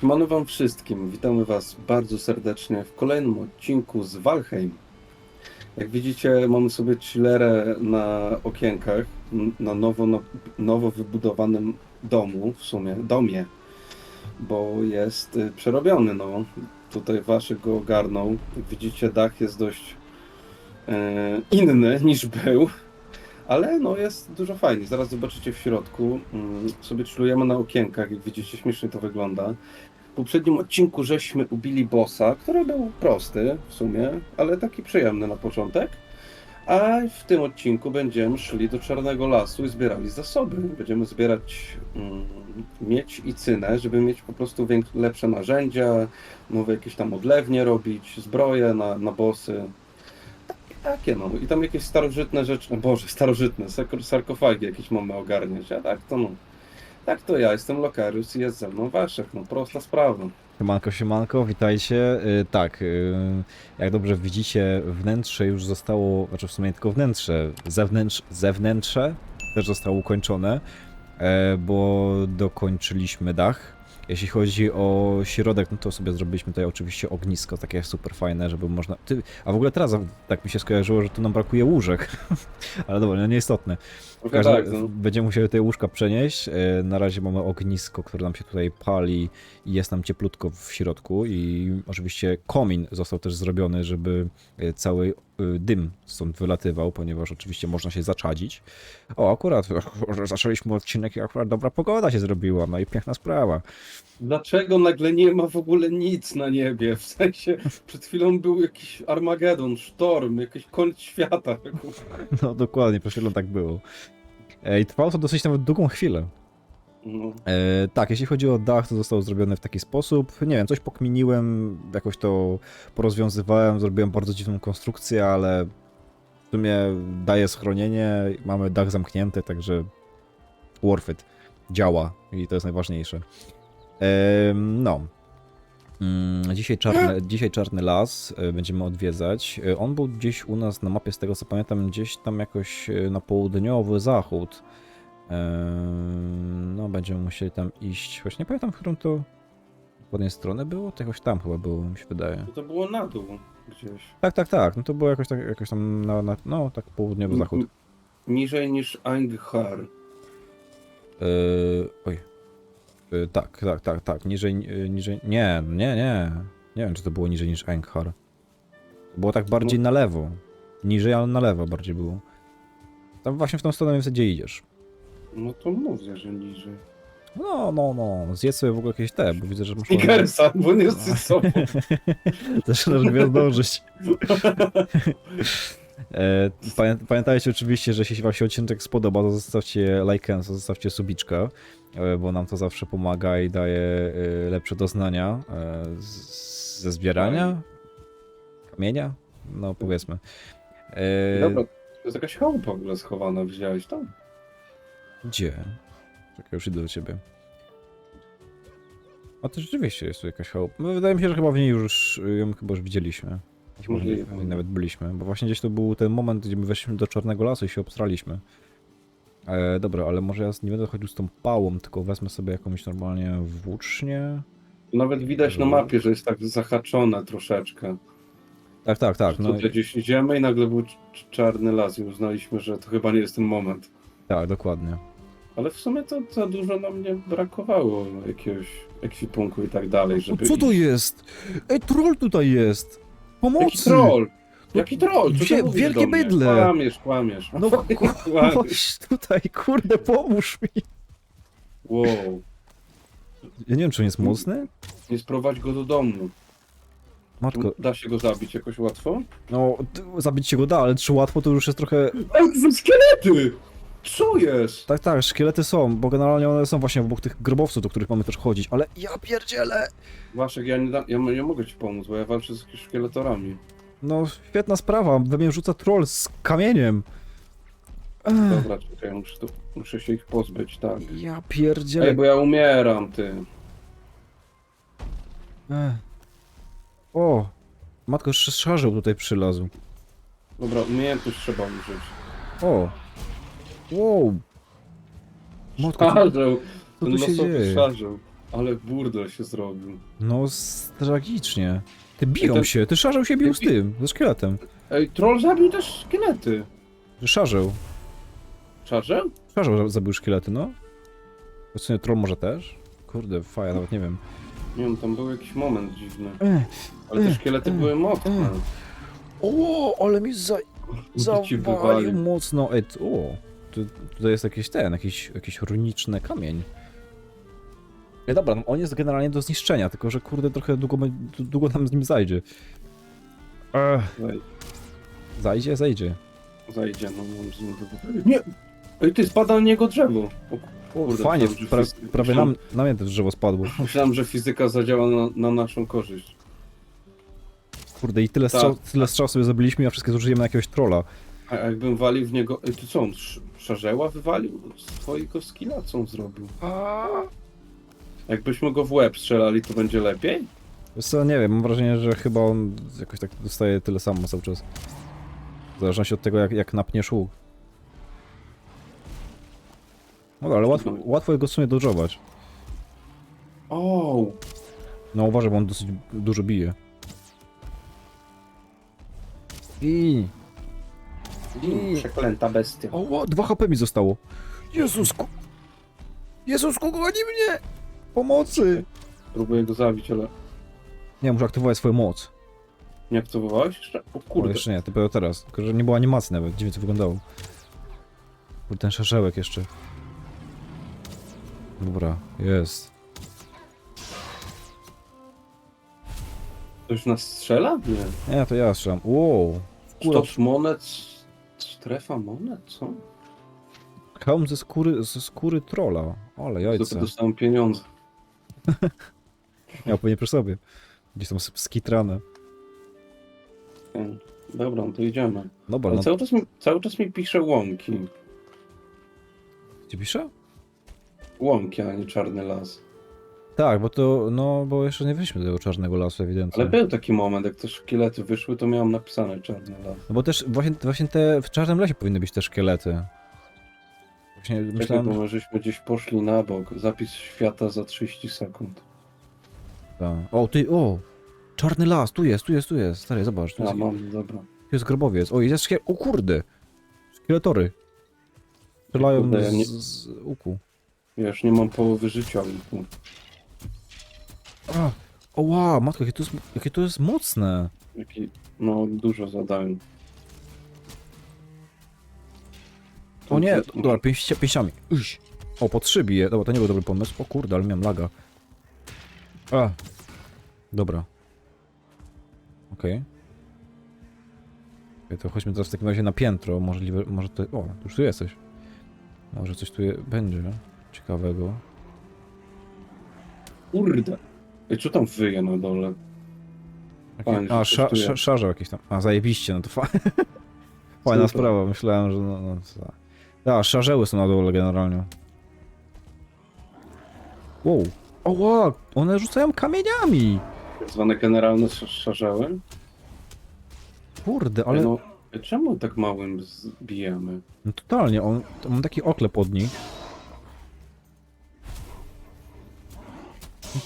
Siemano wam wszystkim, witamy was bardzo serdecznie w kolejnym odcinku z Valheim. Jak widzicie, mamy sobie chillerę na okienkach, na nowo, na, nowo wybudowanym domu, w sumie, domie, bo jest y, przerobiony, no. Tutaj Waszych go ogarnął. Jak widzicie, dach jest dość y, inny niż był, ale no jest dużo fajnie. Zaraz zobaczycie w środku. Mm, sobie chillujemy na okienkach, jak widzicie, śmiesznie to wygląda. Poprzednim odcinku żeśmy ubili bossa, który był prosty w sumie, ale taki przyjemny na początek. A w tym odcinku będziemy szli do Czarnego Lasu i zbierali zasoby. Będziemy zbierać mm, i cynę, żeby mieć po prostu lepsze narzędzia, nowe jakieś tam odlewnie robić, zbroje na, na bossy. Takie, takie no. I tam jakieś starożytne rzeczy, Boże, starożytne, sarko- sarkofagi jakieś mamy ogarniać, a tak to no. Tak to ja, jestem Lokarius i jest ze mną Waszek, no prosta sprawa. Siemanko, siemanko, witajcie. Y, tak, y, jak dobrze widzicie, wnętrze już zostało, znaczy w sumie tylko wnętrze, zewnętrz, zewnętrze też zostało ukończone, e, bo dokończyliśmy dach. Jeśli chodzi o środek, no to sobie zrobiliśmy tutaj oczywiście ognisko, takie super fajne, żeby można... Ty, a w ogóle teraz tak mi się skojarzyło, że tu nam brakuje łóżek, ale dobra, no nieistotne. W każdym, tak, no. Będziemy musieli te łóżka przenieść. E, Na razie mamy ognisko, które nam się tutaj pali i jest nam cieplutko w środku i oczywiście komin został też zrobiony, żeby e, cały dym stąd wylatywał, ponieważ oczywiście można się zaczadzić. O, akurat zaczęliśmy odcinek i akurat dobra pogoda się zrobiła, no i piękna sprawa. Dlaczego nagle nie ma w ogóle nic na niebie? W sensie, przed chwilą był jakiś Armagedon, sztorm, jakiś koniec świata. No dokładnie, przed chwilą tak było. I trwało to dosyć nawet długą chwilę. No. E, tak, jeśli chodzi o dach, to został zrobiony w taki sposób. Nie wiem, coś pokminiłem, jakoś to porozwiązywałem, zrobiłem bardzo dziwną konstrukcję, ale w sumie daje schronienie, mamy dach zamknięty, także worth it. Działa i to jest najważniejsze. Em, no. Mm, Dzisiaj czarny, dzisiaj czarny las e, będziemy odwiedzać. E, On był gdzieś u nas na mapie, z tego co pamiętam, gdzieś tam jakoś e, na południowy zachód. No, będziemy musieli tam iść. Choć nie pamiętam, w którą to ładnej stronę było. To jakoś tam chyba było, mi się wydaje. To było na dół gdzieś. Tak, tak, tak. No to było jakoś, tak, jakoś tam na, na no, tak południowy zachód. N- Niżej niż Anghar. Eee, oj. Eee, tak, tak, tak, tak. Niżej, e, niżej. Nie, nie, nie. Nie wiem, czy to było niżej niż Enghar. To było tak bardziej na lewo. Niżej, ale na lewo bardziej było. Tam właśnie w tą stronę więc gdzie idziesz. No to mówię, że niżej. No, no, no. Zjedz sobie w ogóle jakieś te, bo widzę, że masz... Snickersa, bo nie ze sobą. Zaczynasz gwiazdążyć. E, pamię, pamiętajcie oczywiście, że jeśli wam się odcinek spodoba, to zostawcie lajkę, zostawcie subiczkę, e, bo nam to zawsze pomaga i daje e, lepsze doznania e, z, ze zbierania kamienia, no powiedzmy. E, Dobra, to jest jakaś chałupa w ogóle schowana, widziałeś tam? Gdzie? Czekaj, już idę do ciebie. A to rzeczywiście jest tu jakaś chałupa. No, wydaje mi się, że chyba w niej już y, ją chyba już widzieliśmy. Może Możliwe. w niej nawet byliśmy, bo właśnie gdzieś to był ten moment, gdzie my weszliśmy do Czarnego Lasu i się obstraliśmy. E, dobra, ale może ja nie będę chodził z tą pałą, tylko wezmę sobie jakąś normalnie włócznię. Nawet widać na mapie, że jest tak zahaczone troszeczkę. Tak, tak, tak, no Tutaj gdzieś idziemy i nagle był cz- czarny las i uznaliśmy, że to chyba nie jest ten moment. Tak, dokładnie. Ale w sumie to za dużo nam nie brakowało jakiegoś ekwipunku i tak dalej, żeby co to iść. jest? Ej, troll tutaj jest! Pomocy! Jaki troll? Jaki troll? Co Wie- wielkie bydlę. Kłamiesz, kłamiesz. No Kłamiesz. chodź tutaj, kurde, pomóż mi! Wow. Ja nie wiem, czy on jest mocny? Nie sprowadź go do domu. Matko, Da się go zabić jakoś łatwo? no zabić się go da, ale czy łatwo to już jest trochę... Ej, to są szkielety! Co jest? Tak, tak, szkielety są, bo generalnie one są właśnie obok tych grobowców, do których mamy też chodzić, ale ja pierdzielę! Waszek, ja nie, da, ja nie mogę ci pomóc, bo ja walczę z szkieletorami. No, świetna sprawa, we mnie rzuca troll z kamieniem. Ech, Dobra, czekaj, muszę, tu, muszę się ich pozbyć, tak. ja pierdzielę. Ej, bo ja umieram, ty. Ech. O, matko, jeszcze szarzeł tutaj przylazł. Dobra, umiejętność trzeba użyć. O, wow. Matko, co, Szarzeł! co Ten tu się losowy dzieje? szarzeł. Ale burdel się zrobił. No, s- tragicznie. Ty biją to- się, ty szarzeł się bił z Ty- tym, ze szkieletem. Ej, troll zabił też szkielety. Szarzeł. Szarzeł za- zabił szkielety, no. W sumie troll może też? Kurde, faja, nawet nie wiem. Nie wiem, tam był jakiś moment dziwny. Ech, Ale te Ech, szkielety ech, były mocne. O, ale mi za... Ci zawalił mocno. Ej, o, tu, tutaj jest jakiś ten, jakiś, jakiś runiczny kamień. Ej, dobra, no on jest generalnie do zniszczenia, tylko że kurde trochę długo, długo nam z nim zajdzie. Ech, Zaj- zajdzie, zajdzie. Zajdzie, no mam z nim do... Nie! Ej, ty, spada na niego drzewo. O, Kurde, fajnie, myślałem, że pra, fizy- prawie nam, na mnie też drzewo spadło. Myślałem, że fizyka zadziała na, na naszą korzyść. Kurde, i tyle Tak. strzał, tyle strzał sobie zabiliśmy, a wszystkie zużyjemy na jakiegoś trolla. A jakbym walił w niego... Ej, to co, on sz- szarzeła wywalił z twojego skilla? Co on zrobił? Jakbyśmy go w łeb strzelali, to będzie lepiej? Wiesz co, nie wiem, mam wrażenie, że chyba on jakoś tak dostaje tyle samo cały czas. W zależności od tego, jak, jak napniesz łuk. No ale łatwo, łatwo go w sumie dodżować. O, No uważaj, bo on dosyć dużo bije. I... I- przeklęta bestia. O, ła, 2 HP mi zostało. Jezusku! Jezusku, goni mnie! Pomocy! Próbuję go zabić, ale Nie, muszę aktywować swoją moc. nie aktywowałeś jeszcze? O Kurde. kurde. jeszcze nie, dopiero teraz. Tylko, że nie było animacji nawet, dziwnie to wyglądało. Kurde, ten szarzełek jeszcze. Dobra, jest. Ktoś nas strzela? Nie. Nie, to ja strzelam. Wow! Stos monet, strefa monet, co? hełm ze skóry, ze skóry trolla. Ale jajce. dostałem pieniądze. Miał pewnie przy sobie. Gdzieś tam skitrane. Dobra, no to idziemy. Dobra, Ale no cały, czas mi, cały czas mi pisze łąki. gdzie pisze? Łąki, a nie czarny las. Tak, bo to, no, bo jeszcze nie wyszliśmy do tego czarnego lasu ewidentnie. Ale był taki moment, jak te szkielety wyszły, to miałem napisane czarny las. No bo też właśnie, właśnie te, w czarnym lesie powinny być te szkielety. Właśnie myślałem, bo my żeśmy gdzieś poszli na bok. Zapis świata za 30 sekund. Tak. O, ty, o! Czarny las, tu jest, tu jest, tu jest. Stary, zobacz, tu A, jest, mam, dobra. tu jest grobowiec. O, jest szkiel... O kurde! Szkieletory. Strzelają Kurde, ja nie- z łuku. Ja już nie mam połowy życia. łuku. A, o wow, matko, jakie to jest, jakie to jest mocne. Jaki, no, dużo zadań. O nie, dobra, pięści, pięściami. Uś. O, po trzy bije. Dobra, to nie był dobry pomysł. O kurde, ale miałem laga. A. Dobra. Okej. Okay. To chodźmy teraz w takim razie na piętro. Możliwe, może to... O, już tu jesteś. Może coś tu je, będzie ciekawego. Kurde. Ej, co tam wyje na dole? Fajnie, A, że sza, coś tu sza, jest. szarze jakieś tam. A, zajebiście, no to fa... Fajna Super. sprawa, myślałem, że no... no co. A, szarzeły są na dole generalnie. Wow. O, wow, one rzucają kamieniami! Tak zwane generalne sz- szarzały? Kurde, Ale... No, czemu tak małym zbijamy? no, totalnie, on, mam taki oklep od nich.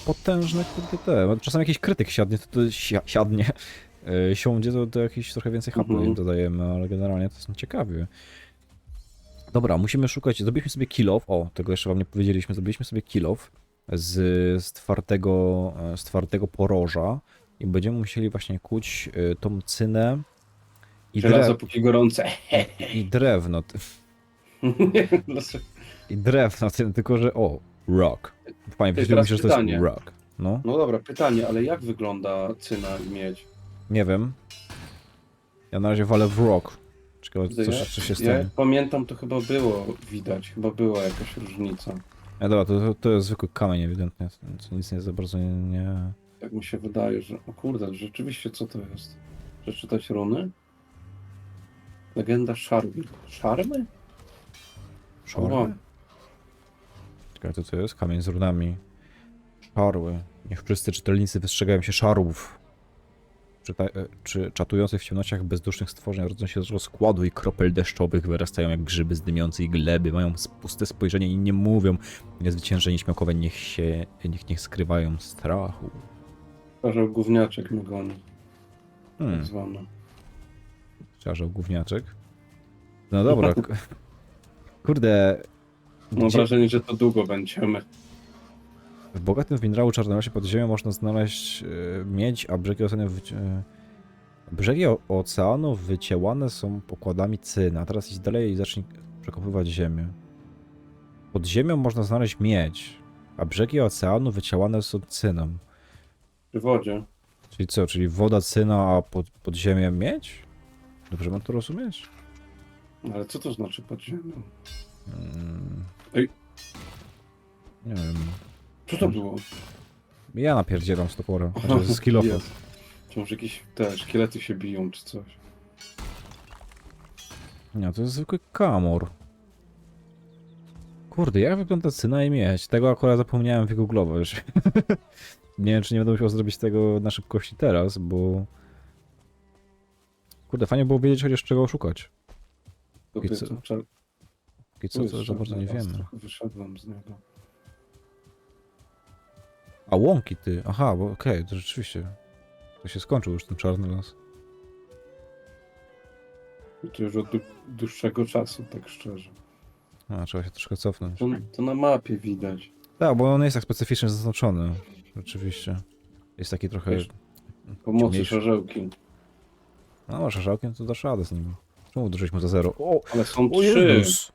Potężne kurde te. Czasem jakiś krytyk siadnie, to, to si siadnie. Yy, siądzie, to, to jakiś trochę więcej hapu Mhm. dodajemy, ale generalnie to są ciekawie. Dobra, musimy szukać. Zrobiliśmy sobie kill off. O, tego jeszcze wam nie powiedzieliśmy. Zrobiliśmy sobie kill off z, z, twardego, e, z twardego poroża i będziemy musieli właśnie kuć y, tą cynę i, drew, póki gorące. i drewno. I drewno, ty- tylko że o, rock. Mi teraz się, że to jest rock. No, No dobra, pytanie, ale jak wygląda cyna i miedź? nie wiem. Ja na razie walę w rock. Ciekawe, co, ja, co się ja stanie. jak pamiętam, to chyba było widać, chyba była jakaś różnica. E, dobra, to, to, jest zwykły kamień ewidentnie, co nic nie za bardzo nie... nie... Tak mi się wydaje, że... O kurde, rzeczywiście co to jest? Przeczytać runy? Legenda Szarmy. Szarmy? Szorły? Czekaj, to co jest? Kamień z runami. Szarły. Niech wszyscy czytelnicy wystrzegają się szarów. Czyta, e, czy czatujących w ciemnościach bezdusznych stworzeń rodzą się z rozkładu i kropel deszczowych wyrastają jak grzyby z dymiącej gleby, mają puste spojrzenie i nie mówią. Niezwyciężeni śmiałkowe niech się, niech nie skrywają strachu. Karzeł gówniaczek mnie goni, Hmm, tak zwany. gówniaczek. No dobra. Kurde. Mam gdzie- wrażenie, że to długo będziemy. W bogatym w minerału czarnym lesie pod ziemią można znaleźć e, miedź, a brzegi oceanu wyci- e, brzegi o- oceanu wycięłane są pokładami cyna. Teraz idź dalej i zacznij przekopywać ziemię. Pod ziemią można znaleźć miedź, a brzegi oceanu wycięłane są cynem. Przy wodzie. Czyli co, czyli woda cyna, a pod, pod ziemię miedź? Dobrze mam to rozumieć? Ale co to znaczy pod ziemią? Mm. Ej. Nie wiem. Co to było? Ja napierdzielam z topora. Znaczy z kilofa. Jest. Czy może jakieś te szkielety się biją, czy coś? Nie, to jest zwykły kamor. Kurde, jak wygląda cyna i miedź? Tego akurat zapomniałem wygooglować. nie wiem, czy nie będę musiał zrobić tego na szybkości teraz, bo... Kurde, fajnie było wiedzieć chociaż czego szukać. Dobry, co? To czar- I tu co, to za bardzo nie wiemy. Wyszedłem z niego. A łąki ty, aha, bo okej, to rzeczywiście. To się skończył już ten czarny las. To już od dłu- dłuższego czasu, tak szczerze. A, trzeba się troszkę cofnąć. To, to na mapie widać. Tak, bo on jest tak specyficznie zaznaczony. Rzeczywiście. Jest taki trochę... Wiesz, Pomocy ciemniejszy. szarzełki. No, masz szałkiem, to dasz radę z nim. Czemu uderzyliśmy za zero? O, Ale są trzy Jezus!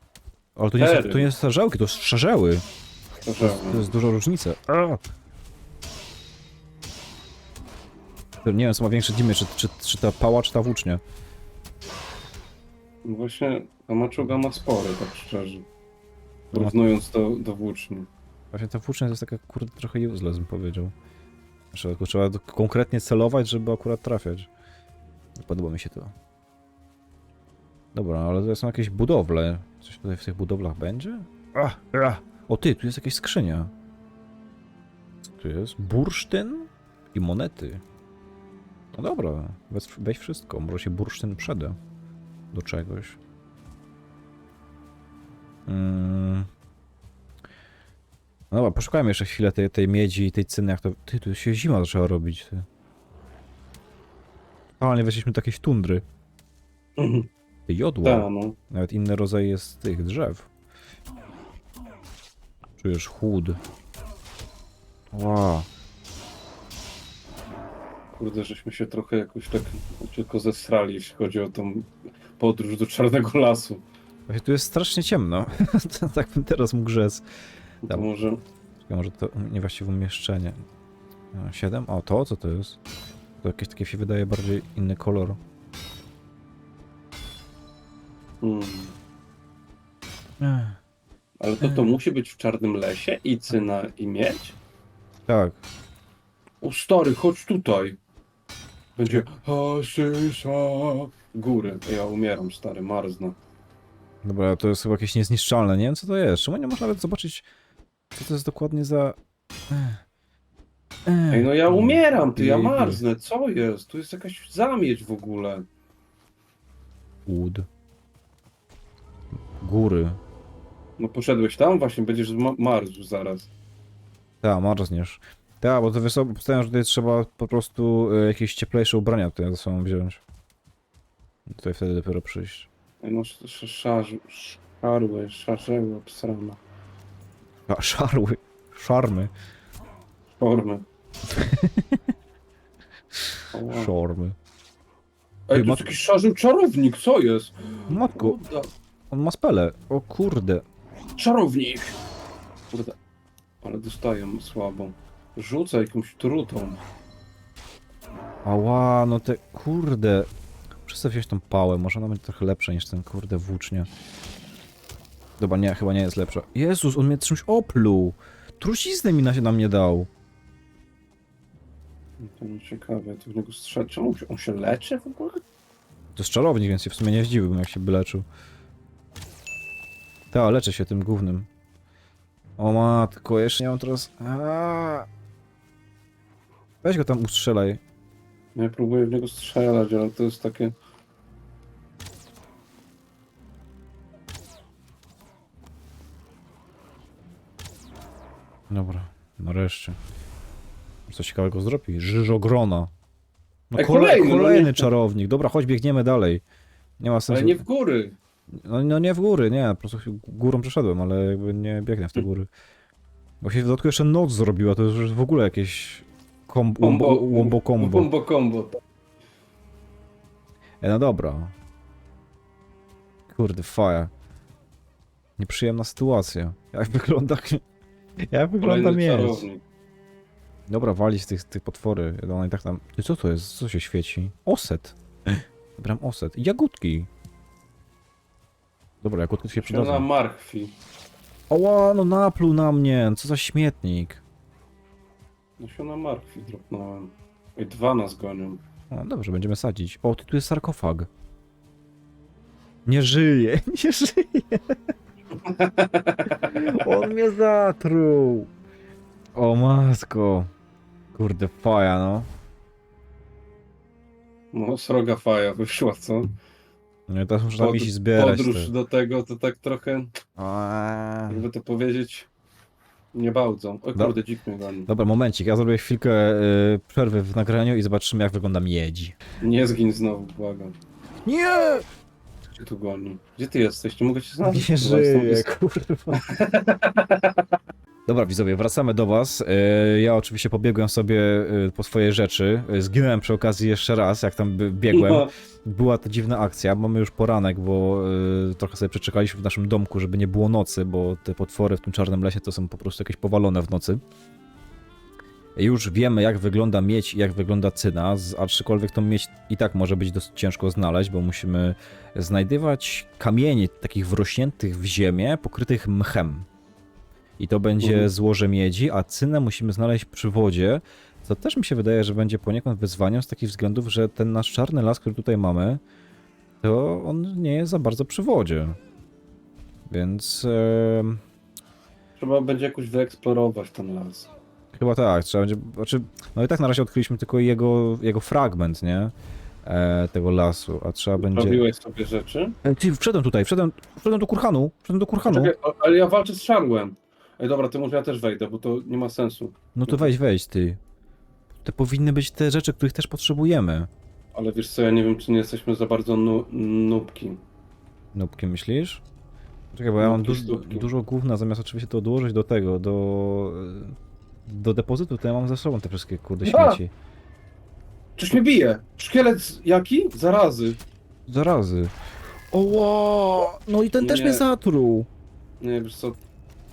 Ale to nie, są, to nie są to szarzeły. To jest, duża różnica. A! Nie wiem, co ma większe dymy, czy, czy, czy ta pała, czy ta włócznia. No Właśnie ta maczuga ma spory, tak szczerze. Porównując do, do włóczni. Właśnie ta włócznia to jest taka, kurde, trochę useless, bym powiedział. Znaczy, tylko trzeba do- konkretnie celować, żeby akurat trafiać. Podoba mi się to. Dobra, ale to są jakieś budowle. Coś tutaj w tych budowlach będzie? O ty, tu jest jakaś skrzynia. Tu jest? Bursztyn i monety. No dobra, weź, weź wszystko. Może się bursztyn przeda do czegoś. Mm. No dobra, poszukajmy jeszcze chwilę tej, tej miedzi i tej cyny, jak to... Ty, tu się zima zaczęła robić, ty. A, nie weszliśmy do jakiejś tundry. Ty, Jodła. Tak, no. Nawet inny rodzaj jest tych drzew. Czujesz chłód. Wow. Kurde, żeśmy się trochę jakoś tak tylko zesrali, jeśli chodzi o tą podróż do Czarnego Lasu. Właśnie tu jest strasznie ciemno. Tak bym teraz mógł rzec. To Tam. może... Czekaj, może to niewłaściwe umieszczenie. A, Siedem? O, to co to jest? To jakieś takie się wydaje bardziej inny kolor. Hmm. Ale to to musi być w Czarnym Lesie i cyna i miedź? Tak. O stary, chodź tutaj. Będzie. Góry. Ja umieram, stary, marznę. Dobra, to jest chyba jakieś niezniszczalne. Nie wiem co to jest. Czemu nie można nawet zobaczyć, co to jest dokładnie za... Ej, no ja umieram, ty, ja marznę. Co jest? Tu jest jakaś zamieć w ogóle. Łód. Góry. No poszedłeś tam? Właśnie będziesz ma- marzł zaraz. Tak, marzniesz. Tak, bo to wiesz co, powstają, że tutaj trzeba po prostu y, jakieś cieplejsze ubrania tutaj ze sobą wziąć. Tutaj wtedy dopiero przyjść. Ej, no sz- sz- szarz, szarły, szarzeły, obsrana. A, szarły. Szarmy. Formy. Ała. Szormy. Ej, to jest jakiś szarzył czarownik, co jest? Matko, Kurde. On ma spele. O kurde. Czarownik! Kurde. Ale dostaję słabą. Rzuca jakąś trutą. Ała, no te kurde. Przestaw wziąć tą pałę, może ona będzie trochę lepsza niż ten kurde włócznia. Dobra, nie, chyba nie jest lepsza. Jezus, on mnie czymś opluł. Truciznę mi na się na mnie dał. To nie ciekawe, to w niego. Czemu się- on się leczy w ogóle? To jest czarownik, więc się w sumie nie zdziwiłbym, jak się by leczył. Ta, leczę się tym głównym. O matko, jeszcze nie mam teraz... Aaaa. Weź go tam ustrzelaj. Ja próbuję w niego strzelać, ale to jest takie... Dobra, nareszcie. Coś ciekawego zrobi. Żyżogrona. No Ej, kolej, kolejny, no kolejny nie- czarownik. Dobra, chodź, biegniemy dalej. Nie ma sensu. Ale nie w góry. No, no nie w góry, nie, po prostu górą przeszedłem, ale jakby nie biegnę w te góry. Bo się w dodatku jeszcze noc zrobiła, to już w ogóle jakieś kombo, Combo, wombo combo. Combo combo. E, no dobra. Kurde, faja. Nieprzyjemna sytuacja. Jak wygląda... Jak wygląda Kolejny miecz? czarownik. Dobra, walić tych, tych potwory. One i tak tam... Ty, co to jest? Co się świeci? Oset. Wybrałem oset. Jagódki. Dobra, jagódki się Siona przydadzą. marchwi. Oła, no napluł na mnie. Co za śmietnik. Nasiona marchwi dropnąłem. I dwa nas gonią. No dobrze, będziemy sadzić. O, ty tu jest sarkofag. Nie żyje, nie żyje. On mnie zatruł. O matko. Kurde, faja, no. No, sroga faja wyszła, co? No i teraz muszę tam Pod- iść zbierać Podróż te. do tego to tak trochę, Eee. jakby to powiedzieć, nie bałdzą. O No. kurde, dzik mnie goni. Dobra, momencik, ja zrobię chwilkę y, przerwy w nagraniu i zobaczymy jak wygląda miedź. Nie zgin znowu, błagam. Nie! Gdzie tu goni? Gdzie ty jesteś? Nie mogę cię znaleźć. Nie jestem blisko. kurwa. Dobra, widzowie, wracamy do was. E, Ja oczywiście pobiegłem sobie e, po swoje rzeczy. E, Zginąłem przy okazji jeszcze raz, jak tam biegłem. No, Była to dziwna akcja. Mamy już poranek, bo trochę sobie przeczekaliśmy w naszym domku, żeby nie było nocy, bo te potwory w tym czarnym lesie to są po prostu jakieś powalone w nocy. Już wiemy, jak wygląda miedź i jak wygląda cyna, aczkolwiek tą miedź i tak może być dosyć ciężko znaleźć, bo musimy znajdywać kamienie takich wrośniętych w ziemię, pokrytych mchem. I to będzie Mhm. złoże miedzi, a cynę musimy znaleźć przy wodzie, co też mi się wydaje, że będzie poniekąd wyzwaniem z takich względów, że ten nasz czarny las, który tutaj mamy, to on nie jest za bardzo przy wodzie. Więc trzeba będzie jakoś wyeksplorować ten las. chyba tak, trzeba będzie, znaczy, no i tak na razie odkryliśmy tylko jego, jego fragment, nie? E, tego lasu, a trzeba będzie... Robiłeś sobie rzeczy? E, Ty, wszedłem tutaj, wszedłem, wszedłem do kurhanu, wszedłem do kurhanu. Czekaj, ale ja walczę z szarłem. Ej, dobra, to może ja też wejdę, bo to nie ma sensu. No to wejdź, wejdź ty. To powinny być te rzeczy, których też potrzebujemy. Ale wiesz co, ja nie wiem, czy nie jesteśmy za bardzo nu nubki. Nubki myślisz? Czekaj, bo ja mam Nubki, duż, dużo gówna, zamiast oczywiście to odłożyć do tego, do... Do depozytu, to ja mam ze sobą te wszystkie kurde A! śmieci. Czyż mnie bije? Szkielet z- jaki? Zarazy. Zarazy. Oła! No i ten też Nie. mnie zatruł. Nie, wiesz co,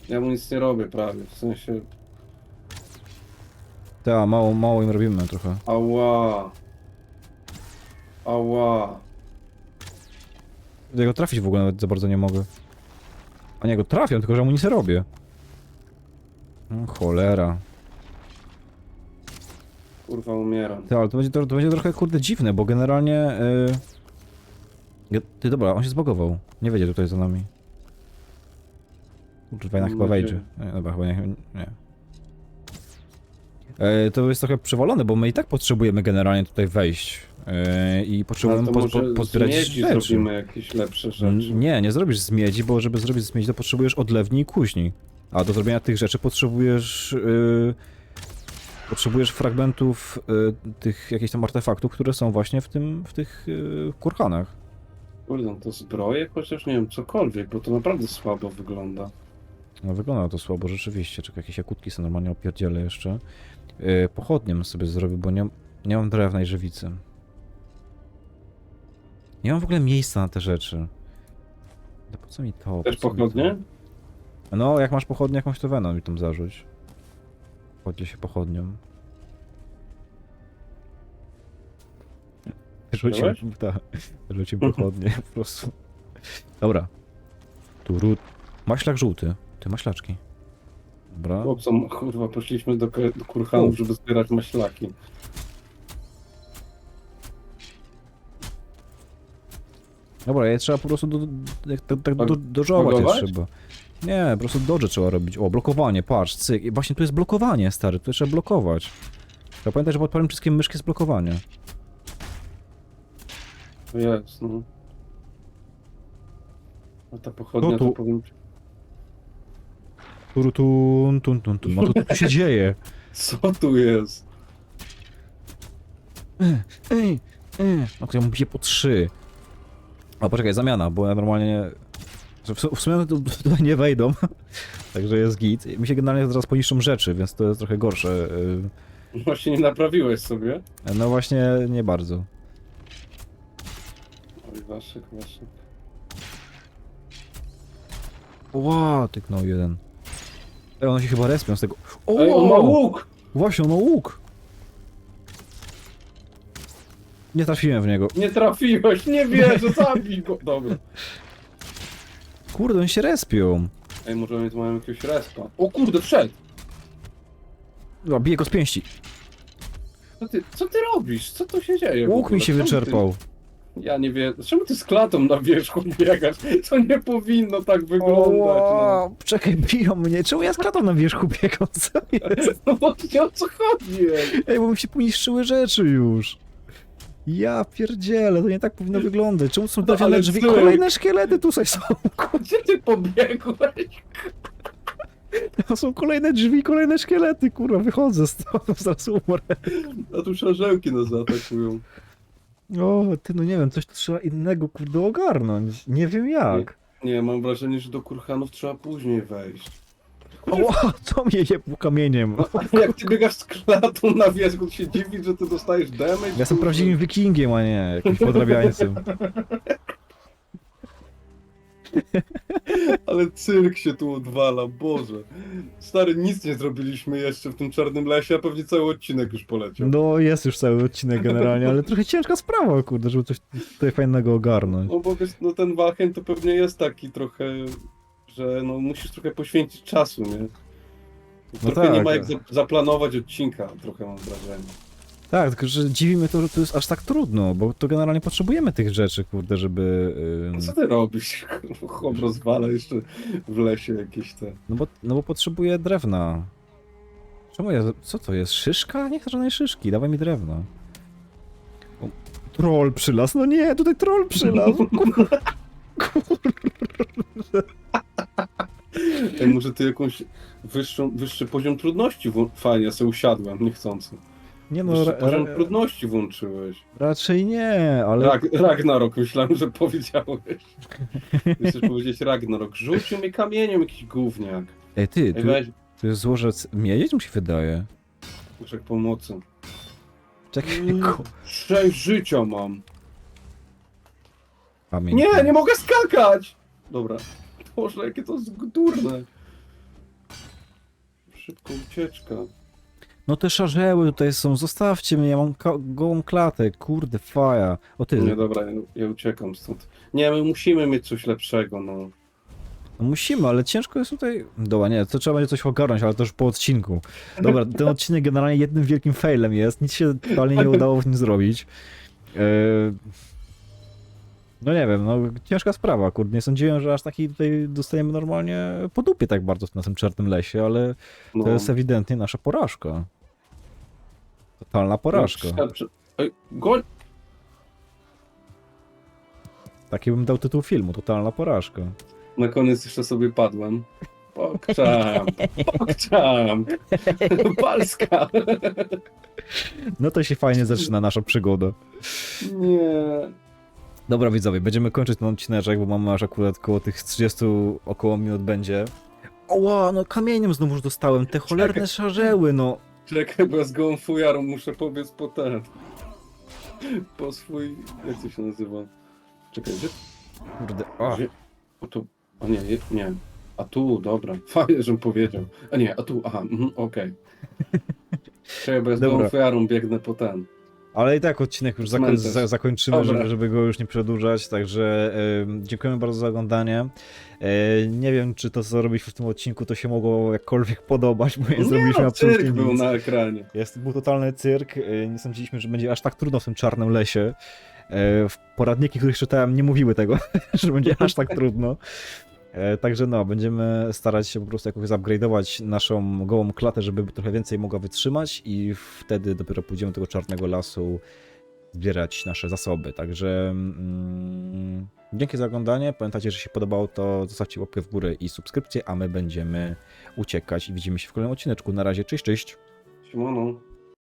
ja mu nic nie robię prawie, w sensie... Tak, mało, mało im robimy trochę. Ała. Ała. Ja go trafić w ogóle nawet za bardzo nie mogę. A nie, go trafiam, tylko że mu nic nie robię. No, cholera. Kurwa, umieram. Ty, ale to będzie, to, to będzie trochę kurde dziwne, bo generalnie... Yy... Ty, dobra, on się zbagował. Nie wiedzie tutaj za nami. Mam chyba wejdzie. Nie, dobra, chyba nie. nie. E, to jest trochę przewalone, bo my i tak potrzebujemy generalnie tutaj wejść. E, I potrzebujemy to po, po, z pozbierać miedzi rzeczy. zrobimy jakieś lepsze rzeczy. Nie, nie zrobisz z miedzi, bo żeby zrobić z miedzi, to potrzebujesz odlewni i kuźni. A do zrobienia tych rzeczy potrzebujesz. Yy, potrzebujesz fragmentów yy, tych jakichś tam artefaktów, które są właśnie w tym, w tych yy, kurhanach. Kurde, no to zbroje? Chociaż nie wiem, cokolwiek, bo to naprawdę słabo wygląda. No wygląda to słabo rzeczywiście. Czekaj, jakieś jakutki sobie normalnie opierdzielę jeszcze. Yy, pochodnie bym sobie zrobił, bo nie, nie mam drewna i żywicy. Nie mam w ogóle miejsca na te rzeczy. To po co mi to? Też Po co mi to? pochodnie? No, jak masz pochodnię, jakąś to weną mi tam zarzuć. Chodźcie się pochodnią. Rzucił, Wziąłeś? tak, rzucił pochodnie po prostu. Dobra. Tu ród. Maślak żółty. Ty maślaczki. Dobra. Chłopcom, kurwa, poszliśmy do, do kurhanów, żeby zbierać maślaki. Dobra, je trzeba po prostu do, jak tak, tak Tak do, je trzeba. Nie, po prostu dodże trzeba robić. O, blokowanie, patrz, cyk. I właśnie tu jest blokowanie, stary, tu trzeba blokować. Trzeba pamiętać, że pod prawym wszystkim myszki jest blokowanie. Jest, no. A ta pochodnia No tu- to tun, tun, tun, tun. No to co tu się dzieje? Co tu jest? Ej, ej. No to ja mu bije po trzy. O, poczekaj, zamiana, bo ja normalnie... W w sumie tu tutaj nie wejdą, także jest git. Mi się generalnie zaraz poniszczą rzeczy, więc to jest trochę gorsze. y, Właśnie nie naprawiłeś sobie? No właśnie, nie bardzo. Oj, waszek, waszek. Ła, tyknął jeden. Ej, one się chyba respią z tego. O, Ej, on ma łuk! Właśnie, no łuk! Nie trafiłem w niego. Nie trafiłeś, nie wierzę, zabij go! Dobra. Kurde, oni się respią. Ej, może oni tu mają jakiegoś respa. O kurde, wszedł! Dobra, biję go z pięści. Co ty, co ty robisz? Co tu się dzieje? w Łuk ogóle? mi się Czemu wyczerpał. Ja nie wiem. Czemu ty z klatą na wierzchu biegasz? To nie powinno tak wyglądać. No. Czekaj, biją mnie. Czemu ja z klatą na wierzchu biegam? Co jest? no właśnie o co chodzi? ej? Ej, bo mi się poniszczyły rzeczy już. Ja pierdzielę, to nie tak powinno wyglądać. Czemu są No, trafione ale drzwi? tyłek. Kolejne szkielety tutaj są. Gdzie ty pobiegłeś? To są kolejne drzwi, kolejne szkielety, kurwa, wychodzę stąd, zaraz umrę. A tu szarzełki nas zaatakują. O, ty, no nie wiem, coś tu trzeba innego, kurde, ogarnąć. Nie wiem jak. Nie, mam wrażenie, że do kurhanów trzeba później wejść. Oła, co mnie jebł kamieniem? No, jak ty biegasz z klatą na wierzchu, to się dziwisz, że ty dostajesz damage? Ja jestem Kurde. prawdziwym wikingiem, a nie jakimś podrabiańcem. Ale cyrk się tu odwala, Boże. Stary, nic nie zrobiliśmy jeszcze w tym czarnym lesie, a pewnie cały odcinek już poleciał. No, jest już cały odcinek generalnie, ale trochę ciężka sprawa, kurde, żeby coś tutaj fajnego ogarnąć. No bo wiesz, no ten Walheim to pewnie jest taki trochę, że no musisz trochę poświęcić czasu, nie? Trochę tak. nie ma jak za zaplanować odcinka, trochę mam wrażenie. Tak, tylko że dziwi mnie to, że to jest aż tak trudno, bo to generalnie potrzebujemy tych rzeczy, kurde, żeby... No co ty robisz? Chłop rozwala jeszcze w lesie jakieś te... No bo, no bo potrzebuję drewna. Czemu ja... Co to jest? Szyszka? Nie chcę żadnej szyszki, dawaj mi drewno. O, troll przylazł, no nie, tutaj troll przylazł. Ej, może ty jakąś wyższą, wyższy poziom trudności wło- Fajnie, ja sobie usiadłem, niechcący. Nie no, ra, poziom ra, trudności włączyłeś. raczej nie, ale... Rag, Ragnarok, myślałem, że powiedziałeś. Chcesz powiedzieć Ragnarok. Rzucił mi kamieniem jakiś gówniak. Ej ty, Ej, tu, weź, tu jest złożec miedzi, mi się wydaje. muszę pomocy. Czekaj, Mm. Sześć życia mam. Pamięć. Nie, nie mogę skakać! Dobra. Boże, jakie to jest durne. Szybko ucieczka. No te szarzeły tutaj są, zostawcie mnie, ja mam ka- gołą klatę, kurde, faja. O ty, Nie, dobra, ja, ja uciekam stąd. Nie, my musimy mieć coś lepszego, no. no musimy, ale ciężko jest tutaj... Dobra, nie, to trzeba będzie coś ogarnąć, ale to już po odcinku. Dobra, ten odcinek generalnie jednym wielkim failem jest, nic się totalnie nie udało w nim zrobić. Yy... No nie wiem, no ciężka sprawa, kurde, nie sądziłem, że aż taki tutaj dostajemy normalnie po dupie tak bardzo na tym czarnym lesie, ale no. to jest ewidentnie nasza porażka. Totalna porażka. Goń! Taki bym dał tytuł filmu, totalna porażka. Na koniec jeszcze sobie padłem. Pokczam, pokczam, Polska. No to się fajnie zaczyna nasza przygoda. Nie. Dobra widzowie, będziemy kończyć ten odcineczek, bo mamy aż akurat koło tych 30 około minut będzie. Oła, no kamieniem znowu już dostałem, te cholerne szarzeły, no. Czekaj, bo ja z gołą fujarą muszę pobiec po ten. Po swój... Jak to się nazywa? Czekaj, gdzie? Kurde, o. gdzie? O tu... O nie, je- nie. A tu, dobra. Fajnie, żebym powiedział. A nie, a tu, aha, mhm, okej. Czekaj, bo ja z Dobra. gołą fujarą biegnę po ten. Ale i tak odcinek już zakoń, za, zakończymy, Dobra. żeby, żeby go już nie przedłużać, także em, dziękujemy bardzo za oglądanie. E, nie wiem, czy to co robiliśmy w tym odcinku, to się mogło jakkolwiek podobać, bo nie, Nie zrobiliśmy no, absolutnie cyrk był nic. na ekranie. Jest, był totalny cyrk. y, Nie sądziliśmy, że będzie aż tak trudno w tym czarnym lesie. E, Poradniki, których czytałem, nie mówiły tego, że będzie aż tak trudno. E, Także no, będziemy starać się po prostu jakoś upgrade'ować naszą gołą klatę, żeby trochę więcej mogła wytrzymać i wtedy dopiero pójdziemy do tego czarnego lasu zbierać nasze zasoby. Także mm, dzięki za oglądanie. Pamiętajcie, że się podobało, to zostawcie łapkę w górę i subskrypcję, a my będziemy uciekać i widzimy się w kolejnym odcineczku. Na razie, cześć, cześć!